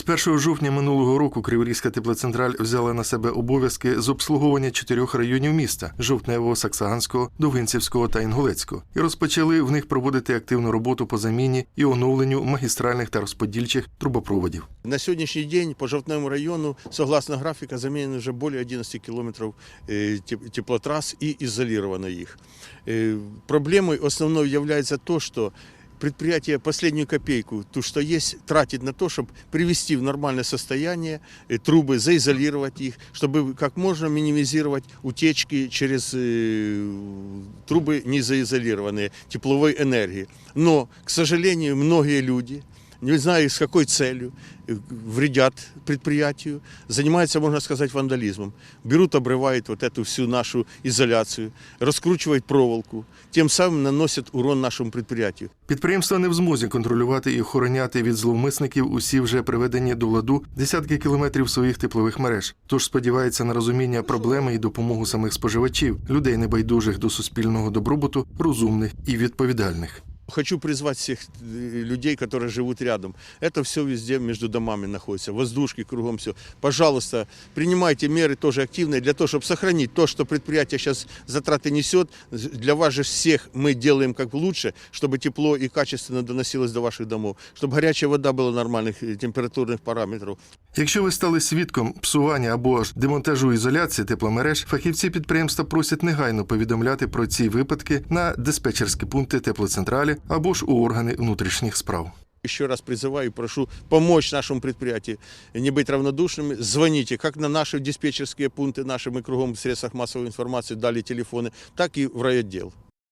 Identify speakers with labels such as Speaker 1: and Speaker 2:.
Speaker 1: З 1 жовтня минулого року Криворізька теплоцентраль взяла на себе обов'язки з обслуговування чотирьох районів міста Жовтневого, Саксаганського, Довгинцівського та Інгулецького і розпочали в них проводити активну роботу по заміні і оновленню магістральних та розподільчих трубопроводів.
Speaker 2: На сегодняшний день по Жовтневому району, согласно графика, заменено уже более 11 километров э, теп- теплотрасс и изолировано их. Э, Проблемой основной то, что предприятие последнюю копейку, то, что есть, тратит на то, чтобы привести в нормальное состояние э, трубы, заизолировать их, чтобы как можно минимизировать утечки через э, трубы незаизолированные тепловой энергии. Но, к сожалению, многие люди, не знаю с какой целью, э, вредят предприятию, занимаются, можно сказать, вандализмом. Берут, обрывают вот эту всю нашу изоляцию, раскручивают проволоку, тем самым наносят урон нашему предприятию.
Speaker 1: Підприємства не в змозі контролювати і охороняти від зловмисників усі вже приведені до ладу десятки кілометрів своїх теплових мереж. Тож сподівається на розуміння проблеми і допомогу самих споживачів, людей небайдужих до суспільного добробуту, розумних і відповідальних.
Speaker 2: Хочу призвать всех э, людей, которые живут рядом. Это все везде между домами находится, воздушки кругом все. Пожалуйста, принимайте меры тоже активные для того, чтобы сохранить то, что предприятие сейчас затраты несет. Для вас же всех мы делаем как лучше, чтобы тепло и качественно доносилось до ваших домов, чтобы горячая вода была нормальных э, температурных параметров.
Speaker 1: Якщо ви стали свідком псування або ж демонтажу ізоляції тепломереж, фахівці підприємства просять негайно повідомляти про ці випадки на диспетчерські пункти теплоцентралі або ж у органи внутрішніх справ.
Speaker 2: Еще раз призываю и прошу помочь нашему предприятию, не быть равнодушными. Звоните как на наши диспетчерские пункты, наши мы кругом в средствах массовой информации дали телефоны, так и в райотдел.